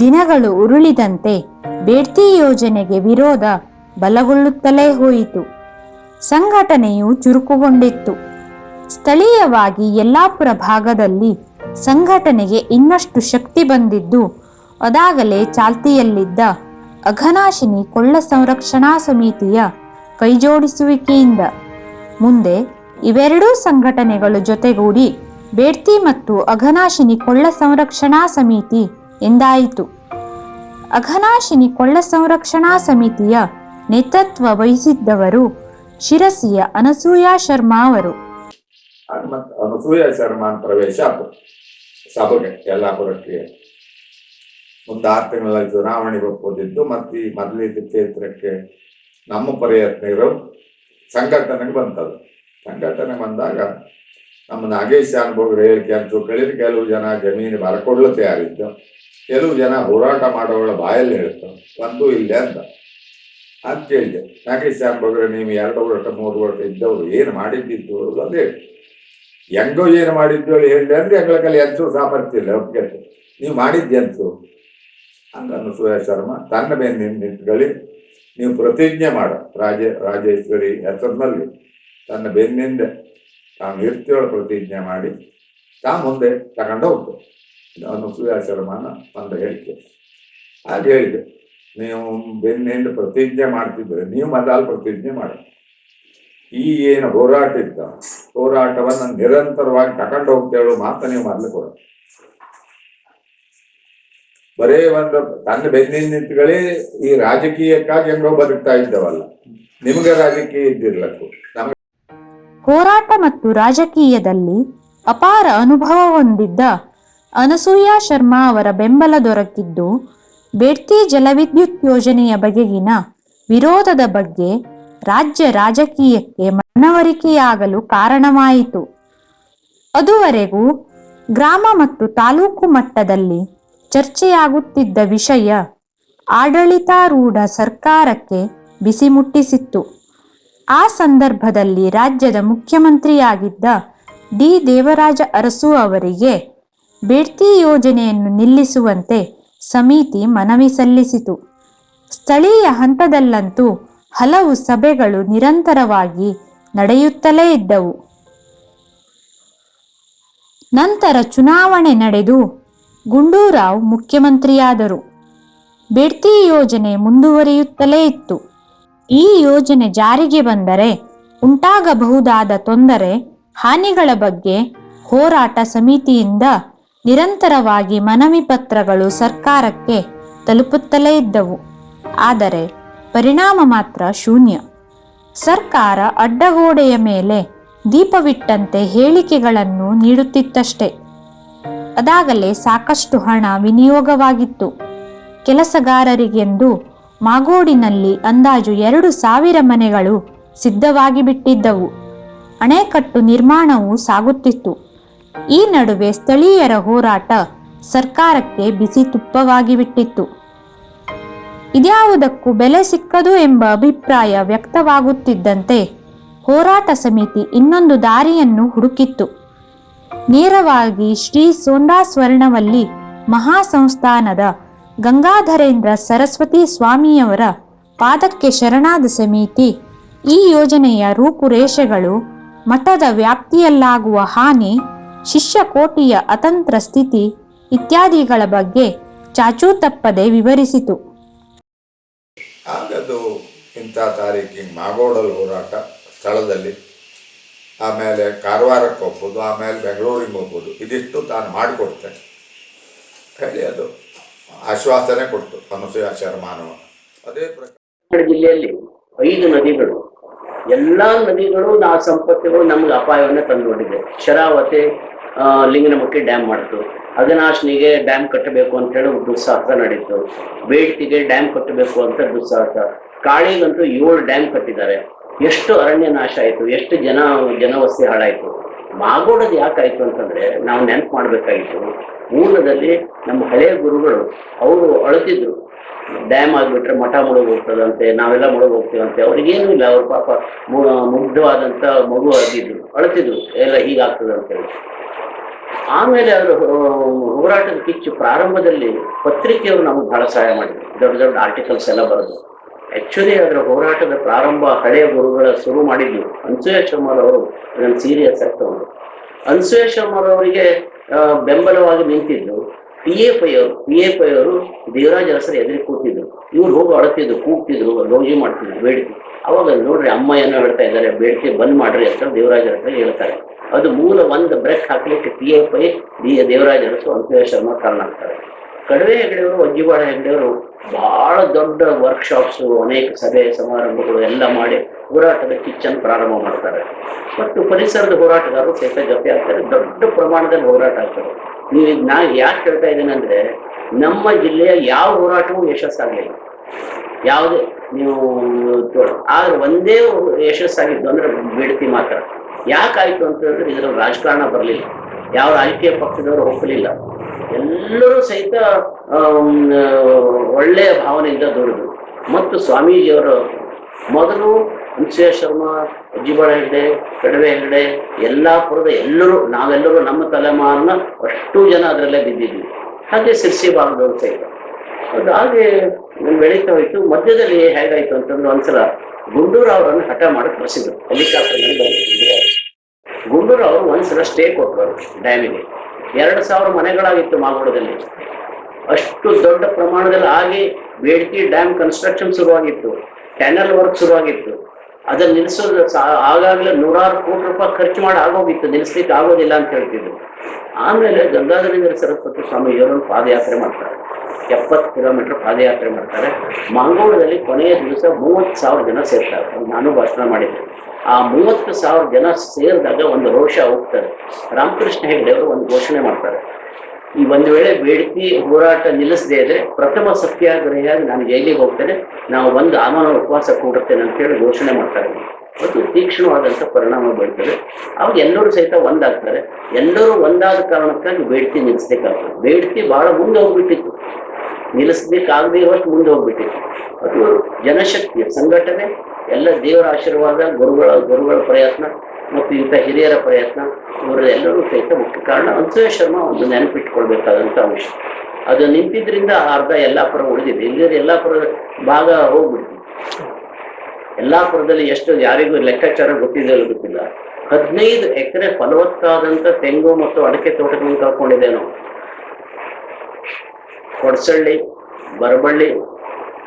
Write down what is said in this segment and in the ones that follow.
ದಿನಗಳು ಉರುಳಿದಂತೆ ಬೇಡ್ತಿ ಯೋಜನೆಗೆ ವಿರೋಧ ಬಲಗೊಳ್ಳುತ್ತಲೇ ಹೋಯಿತು. ಸಂಘಟನೆಯು ಚುರುಕುಗೊಂಡಿತ್ತು. ಸ್ಥಳೀಯವಾಗಿ ಯಲ್ಲಾಪುರ ಭಾಗದಲ್ಲಿ ಸಂಘಟನೆಗೆ ಇನ್ನಷ್ಟು ಶಕ್ತಿ ಬಂದಿದ್ದು, ಅದಾಗಲೇ ಚಾಲ್ತಿಯಲ್ಲಿದ್ದ ಅಘನಾಶಿನಿ ಕೊಳ್ಳ ಸಂರಕ್ಷಣಾ ಸಮಿತಿಯ ಕೈಜೋಡಿಸುವಿಕೆಯಿಂದ ಮುಂದೆ ಇವೆರಡೂ ಸಂಘಟನೆಗಳು ಜೊತೆಗೂಡಿ ಬೇಡ್ತಿ ಮತ್ತು ಅಘನಾಶಿನಿ ಕೊಳ್ಳ ಸಂರಕ್ಷಣಾ ಸಮಿತಿ ಎಂದಾಯಿತು. ಅಘನಾಶಿನಿ ಕೊಳ್ಳ ಸಂರಕ್ಷಣಾ ಸಮಿತಿಯ ನೇತೃತ್ವ ವಹಿಸಿದ್ದವರು ಶಿರಸಿಯ ಅನಸೂಯಾ ಶರ್ಮಾ ಅವರು. ಅನಸೂಯ ಶರ್ಮಾ ಪ್ರವೇಶ ಸಭೆಗೆ ಯಲ್ಲಾಪುರಕ್ಕೆ ಒಂದು ಆರು ತಿಂಗಳ ಚುನಾವಣೆಗೆ ಒಪ್ಪೋದಿದ್ದು ಮತ್ತು ಈ ಮೊದಲಿದ್ದ ಕ್ಷೇತ್ರಕ್ಕೆ ನಮ್ಮ ಪ್ರಯತ್ನಗಳು ಸಂಘಟನೆಗೆ ಬಂತದ್ದು ಸಂಘಟನೆ ಬಂದಾಗ ನಮ್ಮ ನಾಗೇಶ್ ಅನುಭವ ಹೇಳಿಕೆ ಅಂತ ಕೇಳಿದ್ರೆ ಕೆಲವು ಜನ ಜಮೀನು ಬರಕೊಳ್ಳುತ್ತೆ ತಯಾರಿದ್ದು ಕೆಲವು ಜನ ಹೋರಾಟ ಮಾಡೋವಳ ಬಾಯಲ್ಲಿ ಹೇಳ್ತಾರೆ ಒಂದು ಇಲ್ಲ ಅಂತ. ಅಂತ ಕೇಳಿದೆ ನಾಗೇಶ್ ಬಗ್ಗೆ ನೀವು ಎರಡು ವರ್ಷ ಮೂರು ವರ್ಷ ಇದ್ದವರು ಏನು ಮಾಡಿದ್ದಿದ್ದು? ಅಂತ ಹೇಳಿ. ಹೆಂಗೋ ಏನು ಮಾಡಿದ್ದು? ಹೇಳಿ ಹೇಳಿದೆ ಅಂದ್ರೆ, ಹೆಂಗಳ ಎಂಚು ಸಾಮರ್ಥ್ಯ ಇಲ್ಲ. ನೀವು ಮಾಡಿದ್ದೆ ಎಂಚು ಹಂಗ ಅನಸೂಯ ಶರ್ಮ, ತನ್ನ ಬೆನ್ನಿನ ನಿಂತ್ಕೊಳ್ಳಿ. ನೀವು ಪ್ರತಿಜ್ಞೆ ಮಾಡು. ರಾಜ, ರಾಜೇಶ್ವರಿ ಹೆಸರಿನಲ್ಲಿ ತನ್ನ ಬೆನ್ನಿಂದ ತಾನು ಇರ್ತೀವಳ ಪ್ರತಿಜ್ಞೆ ಮಾಡಿ. ತಾ ಮುಂದೆ ತಗೊಂಡು ಹೋಗ್ತು ಇದು ಅನಸೂಯ ಶರ್ಮಾನ ಅಂತ ಹೇಳಿಕೆ ಹಾಗೆ ಹೇಳಿದೆ. ನೀವು ಬೆನ್ನಿಂದ ಪ್ರತಿಜ್ಞೆ ಮಾಡ್ತಿದ್ರೆ ನೀವು ಮೊದಲು ಪ್ರತಿಜ್ಞೆ ಮಾಡಿ ಈ ಏನು ಹೋರಾಟ ಇದ್ದ, ಹೋರಾಟವನ್ನು ನಿರಂತರವಾಗಿ ತಗೊಂಡು ಹೋಗ್ತೇಳು ಮಾತ್ರ ನೀವು ಮೊದಲು ಕೊಡ ಬರೇ ಒಂದು ತನ್ನ ಬೆನ್ನಿನ ನಿಂತುಗಳೇ ಈ ರಾಜಕೀಯಕ್ಕಾಗಿ ಹೆಂಗೋ ಬದುಕ್ತಾ ಇದ್ದವಲ್ಲ. ನಿಮ್ಗೆ ರಾಜಕೀಯ ಇದ್ದಿರ್ಲಕ್ಕು ಹೋರಾಟ ಮತ್ತು ರಾಜಕೀಯದಲ್ಲಿ ಅಪಾರ ಅನುಭವ ಹೊಂದಿದ್ದ ಅನಸೂಯಾ ಶರ್ಮಾ ಅವರ ಬೆಂಬಲ ದೊರಕಿದ್ದು, ಬೇಡ್ತಿ ಜಲವಿದ್ಯುತ್ ಯೋಜನೆಯ ಬಗೆಗಿನ ವಿರೋಧದ ಬಗ್ಗೆ ರಾಜ್ಯ ರಾಜಕೀಯಕ್ಕೆ ಮನವರಿಕೆಯಾಗಲು ಕಾರಣವಾಯಿತು. ಅದುವರೆಗೂ ಗ್ರಾಮ ಮತ್ತು ತಾಲೂಕು ಮಟ್ಟದಲ್ಲಿ ಚರ್ಚೆಯಾಗುತ್ತಿದ್ದ ವಿಷಯ ಆಡಳಿತಾರೂಢ ಸರ್ಕಾರಕ್ಕೆ ಬಿಸಿ ಮುಟ್ಟಿಸಿತ್ತು ಆ ಸಂದರ್ಭದಲ್ಲಿ ರಾಜ್ಯದ ಮುಖ್ಯಮಂತ್ರಿಯಾಗಿದ್ದ ಡಿ. ದೇವರಾಜ ಅರಸು ಅವರಿಗೆ ಬೇಡ್ತಿ ಯೋಜನೆಯನ್ನು ನಿಲ್ಲಿಸುವಂತೆ ಸಮಿತಿ ಮನವಿ ಸಲ್ಲಿಸಿತು. ಸ್ಥಳೀಯ ಹಂತದಲ್ಲಂತೂ ಹಲವು ಸಭೆಗಳು ನಿರಂತರವಾಗಿ ನಡೆಯುತ್ತಲೇ ಇದ್ದವು. ನಂತರ ಚುನಾವಣೆ ನಡೆದು ಗುಂಡೂರಾವ್ ಮುಖ್ಯಮಂತ್ರಿಯಾದರು. ಬೇಡ್ತಿ ಯೋಜನೆ ಮುಂದುವರಿಯುತ್ತಲೇ ಇತ್ತು. ಈ ಯೋಜನೆ ಜಾರಿಗೆ ಬಂದರೆ ಉಂಟಾಗಬಹುದಾದ ತೊಂದರೆ, ಹಾನಿಗಳ ಬಗ್ಗೆ ಹೋರಾಟ ಸಮಿತಿಯಿಂದ ನಿರಂತರವಾಗಿ ಮನವಿ ಪತ್ರಗಳು ಸರ್ಕಾರಕ್ಕೆ ತಲುಪುತ್ತಲೇ ಇದ್ದವು. ಆದರೆ ಪರಿಣಾಮ ಮಾತ್ರ ಶೂನ್ಯ. ಸರ್ಕಾರ ಅಡ್ಡಗೋಡೆಯ ಮೇಲೆ ದೀಪವಿಟ್ಟಂತೆ ಹೇಳಿಕೆಗಳನ್ನು ನೀಡುತ್ತಿತ್ತಷ್ಟೇ. ಅದಾಗಲೇ ಸಾಕಷ್ಟು ಹಣ ವಿನಿಯೋಗವಾಗಿತ್ತು. ಕೆಲಸಗಾರರಿಗೆಂದು ಮಾಗೋಡಿನಲ್ಲಿ ಅಂದಾಜು ಎರಡು ಸಾವಿರ ಮನೆಗಳು ಸಿದ್ಧವಾಗಿ ಬಿಟ್ಟಿದ್ದವು ಅಣೆಕಟ್ಟು ನಿರ್ಮಾಣವು ಸಾಗುತ್ತಿತ್ತು. ಈ ನಡುವೆ ಸ್ಥಳೀಯರ ಹೋರಾಟ ಸರ್ಕಾರಕ್ಕೆ ಬಿಸಿ ತುಪ್ಪವಾಗಿ ಬಿಟ್ಟಿತ್ತು ಇದ್ಯಾವುದಕ್ಕೂ ಬೆಲೆ ಸಿಕ್ಕದು ಎಂಬ ಅಭಿಪ್ರಾಯ ವ್ಯಕ್ತವಾಗುತ್ತಿದ್ದಂತೆ ಹೋರಾಟ ಸಮಿತಿ ಇನ್ನೊಂದು ದಾರಿಯನ್ನು ಹುಡುಕಿತ್ತು. ನೇರವಾಗಿ ಶ್ರೀ ಸೋಂದಾ ಸ್ವರ್ಣವಲ್ಲಿ ಮಹಾಸಂಸ್ಥಾನದ ಗಂಗಾಧರೇಂದ್ರ ಸರಸ್ವತಿ ಸ್ವಾಮಿಯವರ ಪಾದಕ್ಕೆ ಶರಣಾದ ಸಮಿತಿ ಈ ಯೋಜನೆಯ ರೂಪುರೇಷೆಗಳು ಮಠದ ವ್ಯಾಪ್ತಿಯಲ್ಲಾಗುವ ಹಾನಿ ಶಿಷ್ಯ ಕೋಟಿಯ ಅತಂತ್ರ ಸ್ಥಿತಿ ಇತ್ಯಾದಿಗಳ ಬಗ್ಗೆ ಚಾಚೂ ತಪ್ಪದೆ ವಿವರಿಸಿತು. ಆಗದು ಇಂಥ ತಾರೀಕಿಗೆ ಮಾಗೋಡಲ್ ಹೋರಾಟ ಸ್ಥಳದಲ್ಲಿ ಆಮೇಲೆ ಕಾರವಾರಕ್ಕೆ ಹೋಗ್ಬೋದು ಆಮೇಲೆ ಬೆಂಗಳೂರಿಗೆ ಹೋಗ್ಬೋದು ಇದಿಷ್ಟು ತಾನು ಮಾಡಿಕೊಡ್ತೆ ಹೇಳಿ ಅದು ಆಶ್ವಾಸನೆ ಕೊಡ್ತು ಅನಸೂಯ ಶರ್ಮಾನವ ಅದೇ ಪ್ರಕಾರ ಜಿಲ್ಲೆಯಲ್ಲಿ ಐದು ನದಿಗಳು ಎಲ್ಲಾ ನದಿಗಳು ನಾ ಸಂಪತ್ತಿಗಳು ನಮ್ಗೆ ಅಪಾಯವನ್ನು ತಂದುಕೊಂಡಿದೆ. ಶರಾವತಿ ಲಿಂಗನಮಕ್ಕಿ ಡ್ಯಾಮ್ ಮಾಡಿತು ಅಘನಾಶ್ನಿಗೆ ಡ್ಯಾಮ್ ಕಟ್ಟಬೇಕು ಅಂತ ಹೇಳಿ ದುಸ್ಸಾಹಸ ನಡೀತು. ಬೇಳ್ತಿಗೆ ಡ್ಯಾಮ್ ಕಟ್ಟಬೇಕು ಅಂತ ದುಸ್ಸಾಹಸ. ಕಾಳಿಗಂತೂ ಏಳು ಡ್ಯಾಮ್ ಕಟ್ಟಿದ್ದಾರೆ. ಎಷ್ಟು ಅರಣ್ಯ ನಾಶ ಆಯಿತು, ಎಷ್ಟು ಜನ, ಜನವಸತಿ ಹಾಳಾಯಿತು. ಮಾಗೋಡದು ಯಾಕಾಯಿತು ಅಂತಂದ್ರೆ ನಾವು ನೆನಪು ಮಾಡಬೇಕಾಯಿತು ಮೂಲದಲ್ಲಿ ನಮ್ಮ ಹಳೆಯ ಗುರುಗಳು, ಅವರು ಅಳತಿದ್ರು. ಡ್ಯಾಮ್ ಆಗಿಬಿಟ್ರೆ ಮಠ ಮುಳುಗ್ ಹೋಗ್ತದಂತೆ ನಾವೆಲ್ಲ ಮುಳುಗ್ ಹೋಗ್ತೀವಂತೆ ಅವ್ರಿಗೇನು ಇಲ್ಲ, ಅವ್ರ ಪಾಪ ಮುಗ್ಧವಾದಂಥ ಮಗು ಆಗಿದ್ರು ಅಳ್ತಿದ್ರು, ಎಲ್ಲ ಹೀಗಾಗ್ತದೆ ಅಂತ ಹೇಳಿ ಆಮೇಲೆ ಅವರು ಹೋರಾಟದ ಕಿಚ್ಚು ಪ್ರಾರಂಭದಲ್ಲಿ ಪತ್ರಿಕೆಯವರು ನಮಗೆ ಬಹಳ ಸಹಾಯ ಮಾಡಿದ್ರು. ದೊಡ್ಡ ದೊಡ್ಡ ಆರ್ಟಿಕಲ್ಸ್ ಎಲ್ಲ ಬರೆದು. ಆಕ್ಚುಲಿ ಅದರ ಹೋರಾಟದ ಪ್ರಾರಂಭ ಹಳೆಯ ಗುರುಗಳ ಶುರು ಮಾಡಿದ್ವಿ. ಅನ್ಸೂಯ ಶರ್ಮರವರು ನನ್ನ ಸೀರಿಯಸ್ ಆಗಿ ತಗೊಂಡು. ಅನ್ಸೂಯ ಶರ್ಮರವರಿಗೆ ಅವರಿಗೆ ಬೆಂಬಲವಾಗಿ ನಿಂತಿದ್ದು ಪಿ ಎ ಪೈ ಅವರು. ಪಿ ಎ ಪೈ ಅವರು ದೇವರಾಜ ಅರಸರ ಎದುರಿ ಕೂತಿದ್ರು. ಇವ್ರು ಹೋಗಿ ಅಳತಿದ್ರು ಕೂಗ್ತಿದ್ರು ಲೋಜಿ ಮಾಡ್ತಿದ್ರು, ಬೇಡಿಕೆ. ಅವಾಗ ನೋಡ್ರಿ ಅಮ್ಮ ಏನೋ ಹೇಳ್ತಾ ಇದ್ದಾರೆ, ಬೇಡಿಕೆ ಬಂದ್ ಮಾಡ್ರಿ ಅಂತ ದೇವರಾಜ ಅರಸರು ಹೇಳ್ತಾರೆ. ಅದು ಮೂಲ ಒಂದು ಬ್ರೇಕ್ ಹಾಕ್ಲಿಕ್ಕೆ P F I D Devaraj Urs ಅಂತೇಳಿ ಶರ್ಮಾ ಕಾರಣ ಆಗ್ತಾರೆ ಕಡವೆ ಹೆಗಡೆಯವರು ಒಜ್ಜಿಬಾಳ ಹೆಗಡೆಯವರು ಬಹಳ ದೊಡ್ಡ ವರ್ಕ್ಶಾಪ್ಸ್ ಅನೇಕ ಸಭೆ, ಸಮಾರಂಭಗಳು ಎಲ್ಲ ಮಾಡಿ ಹೋರಾಟದ ಕಿಚ್ಚನ್ ಪ್ರಾರಂಭ ಮಾಡ್ತಾರೆ. ಮತ್ತು ಪರಿಸರದ ಹೋರಾಟಗಾರರು ಕೆಲಸ ಜೊತೆ ಆಗ್ತಾರೆ, ದೊಡ್ಡ ಪ್ರಮಾಣದಲ್ಲಿ ಹೋರಾಟ ಆಗ್ತಾರೆ ನೀವು ಈಗ ನಾ ಯಾಕೆ ಹೇಳ್ತಾ ಇದ್ದೇನೆ ಅಂದ್ರೆ, ನಮ್ಮ ಜಿಲ್ಲೆಯ ಯಾವ ಹೋರಾಟವೂ ಯಶಸ್ಸಾಗಲಿಲ್ಲ. ಯಾವುದೇ, ನೀವು ಆದ್ರೆ ಒಂದೇ ಯಶಸ್ಸಾಗಿದ್ದು ಅಂದ್ರೆ ಬಿಡ್ತಿ ಮಾತ್ರ. ಯಾಕಾಯ್ತು ಅಂತ ಹೇಳಿದ್ರೆ ಇದರ ರಾಜಕಾರಣ ಬರಲಿಲ್ಲ. ಯಾವ ರಾಜಕೀಯ ಪಕ್ಷದವರು ಒಪ್ಪಲಿಲ್ಲ. ಎಲ್ಲರೂ ಸಹಿತ ಒಳ್ಳೆಯ ಭಾವನೆಯಿಂದ ದುಡಿದ್ರು. ಮತ್ತು ಸ್ವಾಮೀಜಿಯವರು ಮೊದಲು ಹುಣಸೆ ಶರ್ಮಾ ಅಜ್ಜಿಬಾಳ ಹೆಗ್ಡೆ, ಕಡವೆ ಹೆಗ್ಡೆ, ಯಲ್ಲಾಪುರದ ಎಲ್ಲರೂ, ನಾವೆಲ್ಲರೂ ನಮ್ಮ ತಲೆಮಾರನ್ನ ಅಷ್ಟು ಜನ ಅದರಲ್ಲೇ ಬಿದ್ದಿದ್ವಿ. ಹಾಗೆ ಸಿರ್ಸಿ ಭಾಗದವರು ಸಹಿತ. ಅದು ಹಾಗೆ ಬೆಳೀತಾ ಹೋಯ್ತು. ಮಧ್ಯದಲ್ಲಿ ಹೇಗಾಯ್ತು ಅಂತಂದ್ರೆ ಒಂದ್ಸಲ ಗುಂಡೂರು ಅವರನ್ನು ಹಠ ಮಾಡಕ್ ಕಳಿಸಿದ್ರು. ಹೆಲಿಕಾಪ್ಟರ್ ಗುಂಡೂರು ಅವರು ಒಂದ್ಸಲ ಸ್ಟೇ ಕೊಟ್ಟರು ಡ್ಯಾಮಿಗೆ ಎರಡು ಸಾವಿರ ಮನೆಗಳಾಗಿತ್ತು ಮಾಗೋಡದಲ್ಲಿ ಅಷ್ಟು ದೊಡ್ಡ ಪ್ರಮಾಣದಲ್ಲಿ ಆಗಿ ಬೇಡ್ತಿ ಡ್ಯಾಮ್ ಕನ್ಸ್ಟ್ರಕ್ಷನ್ ಶುರುವಾಗಿತ್ತು. ಕ್ಯಾನಲ್ ವರ್ಕ್ ಶುರುವಾಗಿತ್ತು. ಅದನ್ನ ನಿಲ್ಲಿಸೋದು ಆಗಾಗಲೇ ನೂರಾರು ಕೋಟಿ ರೂಪಾಯಿ ಖರ್ಚು ಮಾಡಿ ಆಗೋಗಿತ್ತು. ನಿಲ್ಲಿಸ್ಲಿಕ್ಕೆ ಆಗೋದಿಲ್ಲ ಅಂತ ಹೇಳ್ತಿದ್ರು. ಆಮೇಲೆ ಗಂಗಾಧರೇಂದ್ರ ಸರಸ್ವತಿ ಸ್ವಾಮಿ ಇವರನ್ನು ಪಾದಯಾತ್ರೆ ಮಾಡ್ತಾರೆ. ಎಪ್ಪತ್ತು ಕಿಲೋಮೀಟರ್ ಪಾದಯಾತ್ರೆ ಮಾಡ್ತಾರೆ. ಮಂಗಳೂರಲ್ಲಿ ಕೊನೆಯ ದಿವಸ ಮೂವತ್ತು ಸಾವಿರ ಜನ ಸೇರ್ತಾರೆ. ನಾನು ಭಾಷಣ ಮಾಡಿದ್ದೆ. ಆ ಮೂವತ್ತು ಸಾವಿರ ಜನ ಸೇರಿದಾಗ ಒಂದು ರೋಷ ಹೋಗ್ತಾರೆ ರಾಮಕೃಷ್ಣ ಹೆಗ್ಡೆ ಅವರು ಒಂದು ಘೋಷಣೆ ಮಾಡ್ತಾರೆ. ಈ ಒಂದು ವೇಳೆ ಬೇಡಿಕೆ ಹೋರಾಟ ನಿಲ್ಲಿಸದೇ ಇದ್ರೆ ಪ್ರಥಮ ಸತ್ಯಾಗ್ರಹಿಯಾಗಿ ನಾನು ಜೈಲಿಗೆ ಹೋಗ್ತೇನೆ. ನಾವು ಒಂದು ಆಮನ ಉಪವಾಸ ಕೂಡುತ್ತೇನೆ ಅಂತ ಹೇಳಿ ಘೋಷಣೆ ಮಾಡ್ತಾರೆ. ಮತ್ತು ತೀಕ್ಷ್ಣವಾದಂಥ ಪರಿಣಾಮ ಬೀಳ್ತದೆ. ಅವಾಗ ಎಲ್ಲರೂ ಸಹಿತ ಒಂದಾಗ್ತಾರೆ. ಎಲ್ಲರೂ ಒಂದಾದ ಕಾರಣಕ್ಕಾಗಿ ಬೇಡಿಕೆ ನಿಲ್ಲಿಸ್ಬೇಕಾಗ್ತದೆ. ಬೇಡಿಕೆ ಬಹಳ ಮುಂದೆ ಹೋಗ್ಬಿಟ್ಟಿತ್ತು. ನಿಲ್ಲಿಸ್ಲಿಕ್ಕಾಗದೇ ಇರುವಷ್ಟು ಮುಂದೆ ಹೋಗ್ಬಿಟ್ಟಿತ್ತು. ಅದು ಜನಶಕ್ತಿಯ ಸಂಘಟನೆ, ಎಲ್ಲ ದೇವರ ಆಶೀರ್ವಾದ, ಗುರುಗಳ ಗುರುಗಳ ಪ್ರಯತ್ನ ಮತ್ತು ಇಂಥ ಹಿರಿಯರ ಪ್ರಯತ್ನ, ಇವರೆಲ್ಲರೂ ಸಹಿತ ಮುಖ್ಯ ಕಾರಣ ಅನ್ಸೂಯ ಶರ್ಮ ಒಂದು ನೆನಪಿಟ್ಕೊಳ್ಬೇಕಾದಂಥ ಅಂಶ. ಅದು ನಿಂತಿದ್ರಿಂದ ಅರ್ಧ ಯಲ್ಲಾಪುರ ಉಳಿದಿದೆ. ಇಲ್ಲದ್ರೆ ಯಲ್ಲಾಪುರ ಭಾಗ ಹೋಗ್ಬಿಡ್ತು. ಯಲ್ಲಾಪುರದಲ್ಲಿ ಎಷ್ಟು ಯಾರಿಗೂ ಲೆಕ್ಕಾಚಾರ ಗೊತ್ತಿದೆ ಅಲ್ಲ ಗೊತ್ತಿಲ್ಲ. ಹದಿನೈದು ಎಕರೆ ಫಲವತ್ತಾದಂಥ ತೆಂಗು ಮತ್ತು ಅಡಿಕೆ ತೋಟಗಳನ್ನು ಕಳ್ಕೊಂಡಿದೆ ನಾವು ಕೊಡಸಳ್ಳಿ, ಬರಬಳ್ಳಿ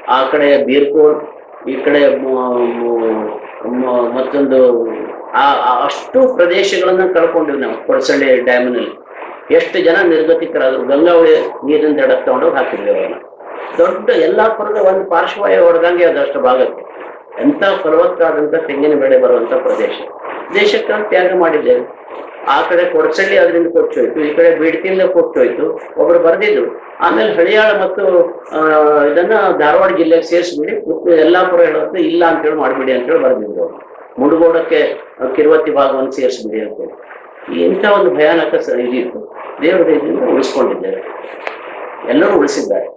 ಆ ಕಡೆ ಬೀರ್ಕೋಟ್ ಈ ಕಡೆ ಮತ್ತೊಂದು ಆ- ಅಷ್ಟು ಪ್ರದೇಶಗಳನ್ನ ಕಳ್ಕೊಂಡಿವಿ ನಾವು, ಕೊಡಸಳ್ಳಿ ಡ್ಯಾಮಿನಲ್ಲಿ ಎಷ್ಟು ಜನ ನಿರ್ಗತಿಕರಾದ್ರು, ಗಂಗಾವಳಿ ನೀರಿನ ದಡ ತಗೊಂಡೋಗಿ ಹಾಕಿದ್ವಿ ಅವನ್ನ ದೊಡ್ಡ ಯಲ್ಲಾಪುರದ ಒಂದು ಪಾರ್ಶ್ವವಾಯು ಹೊಡೆದಂಗೆ ಅದಷ್ಟು ಭಾಗಕ್ಕೆ ಎಂಥ ಫಲವತ್ತಾದಂಥ ತೆಂಗಿನ ಬೆಳೆ ಬರುವಂತ ಪ್ರದೇಶ. ದೇಶಕ್ಕಾಗಿ ತ್ಯಾಗ ಮಾಡಿದ್ದೇವೆ. ಆ ಕಡೆ ಕೊಡಸಳ್ಳಿ, ಅದರಿಂದ ಕೊಟ್ಟೋಯ್ತು ಈ ಕಡೆ ಬೀಡ್ತಿಯಿಂದ ಕೊಟ್ಟೋಯ್ತು ಒಬ್ರು ಬರ್ದಿದ್ರು. ಆಮೇಲೆ ಹಳಿಯಾಳ ಮತ್ತು ಇದನ್ನ ಧಾರವಾಡ ಜಿಲ್ಲೆಗೆ ಸೇರಿಸ್ಬಿಡಿ. ಯಲ್ಲಾಪುರ ಹೇಳೋದು ಇಲ್ಲ ಅಂತ ಹೇಳಿ ಮಾಡಿಬಿಡಿ ಅಂತೇಳಿ ಬರೆದಿದ್ರು ಅವರು. ಮುಡುಗೋಡಕ್ಕೆ ಕಿರುವತ್ತಿ ಭಾಗವನ್ನು ಸೇರಿಸ್ಬಿಡಿ ಅಂತೇಳಿ. ಇಂಥ ಒಂದು ಭಯಾನಕ ಇದಿತ್ತು. ದೇವರ ದೇವರಿಂದ ಉಳಿಸ್ಕೊಂಡಿದ್ದೇವೆ ಎಲ್ಲರೂ ಉಳಿಸಿದ್ದಾರೆ.